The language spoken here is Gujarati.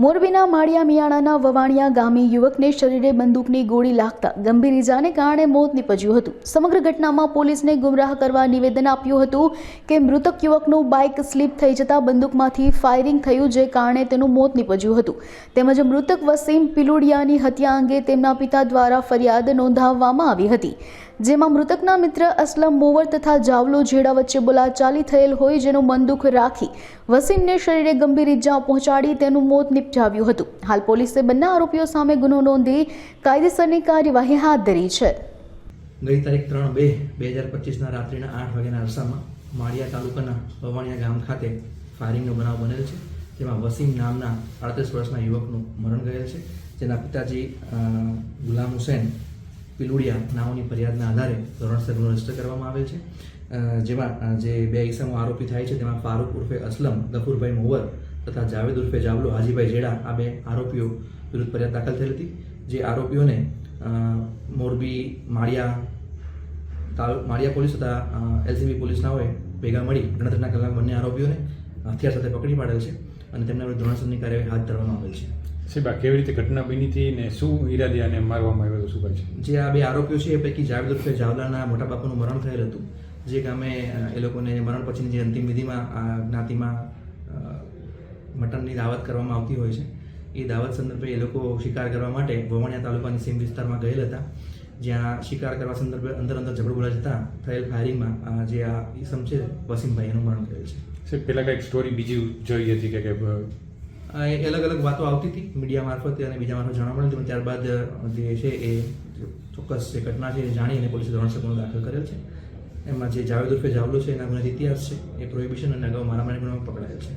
મોરબીના માળિયા મિયાણાના વવાણિયા ગામે યુવકને શરીરે બંદૂકની ગોળી લાગતા ગંભીર ઇજાને કારણે મોત નીપજ્યું હતું. સમગ્ર ઘટનામાં પોલીસને ગુમરાહ કરવા નિવેદન આપ્યું હતું કે મૃતક યુવકનું બાઇક સ્લીપ થઈ જતા બંદૂકમાંથી ફાયરિંગ થયું જે કારણે તેનું મોત નીપજ્યું હતું. તેમજ મૃતક વસીમ પિલુડિયાની હત્યા અંગે તેમના પિતા દ્વારા ફરિયાદ નોંધાવવામાં આવી હતી. જેમાં મૃતકના મિત્ર અસલમ મોવર તથા જાવલો જેડા વચ્ચે બોલાચાલી થયેલ હોય જેનું બંદૂક રાખી વસીમને શરીરે ગંભીર ઇજા પહોંચાડી તેનું મોત નિપજાવ્યું હતું. હાલ પોલીસે બંને આરોપીઓ સામે ગુનો નોંધી કાયદેસરની કાર્યવાહી હાથ ધરી છે. ગઈ તારીખ ત્રણ બે બે હજાર પચીસના રાત્રિના આઠ વાગ્યાના અરસામાં માળિયા તાલુકાના વવાણિયા ગામ ખાતે ફાયરિંગનો બનાવ બનેલ છે. તેમાં વસીમ નામના અડત્રીસ વર્ષના યુવકનું મરણ ગયેલ છે. જેના પિતાજી ગુલામ હુસેન પિલુડિયા નામની ફરિયાદના આધારે ધોરણસર ગુનો રજિસ્ટર કરવામાં આવેલ છે. જેમાં જે બે ઈસમો આરોપી થાય છે, તેમાં ફારૂક ઉર્ફે અસલમ, ગફુરભાઈ મોવર તથા જાવેદ ઉર્ફે જાવલો હાજીભાઈ જેડા આ બે આરોપીઓ વિરુદ્ધ ફરિયાદ દાખલ થઈ હતી. જે આરોપીઓને મોરબી માળિયા માળિયા પોલીસ તથા એલસીબી પોલીસના હોય ભેગા મળી ગણતરીના કલાક બંને આરોપીઓને હથિયાર સાથે પકડી પાડેલ છે અને તેમના વિરુદ્ધ ધોરણસરની કાર્યવાહી હાથ ધરવામાં આવેલ છે. સાહેબ આ કેવી રીતે ઘટના બની હતી ને શું ઈરાદે આને મારવામાં આવ્યો શું કહે છે? જે આ બે આરોપીઓ છે એ પૈકી જાવેદ ઉર્ફે જાવલાના મોટા બાપુનું મરણ થયેલ હતું. જે ગામે એ લોકોને મરણ પછીની જે અંતિમ વિધિમાં આ જ્ઞાતિમાં મટનની દાવત કરવામાં આવતી હોય છે. એ દાવત સંદર્ભે એ લોકો શિકાર કરવા માટે વવાણિયા તાલુકાની સીમ વિસ્તારમાં ગયેલ હતા. જ્યાં શિકાર કરવા સંદર્ભે અંદર અંદર ઝઘડો બોલા જતા થયેલ ફાયરિંગમાં જે આ ઈસમ છે વસીમભાઈ એનું મરણ થયેલ છે. સર પહેલાં કંઈક સ્ટોરી બીજી જોઈ હતી કે એ અલગ અલગ વાતો આવતી હતી મીડિયા મારફતે અને બીજા મારફત જાણવા મળ્યું ત્યારબાદ જે છે એ ચોક્કસ જે ઘટના છે એ જાણીને પોલીસે ધોરણસર ગુનો દાખલ કરેલ છે. એમાં જે જાવેદ ઉર્ફે જાવલો છે એના ગુનાહિત ઇતિહાસ છે એ પ્રોહિબિશન અને અગાઉ મારામારી ગુનામાં પકડાયેલ છે.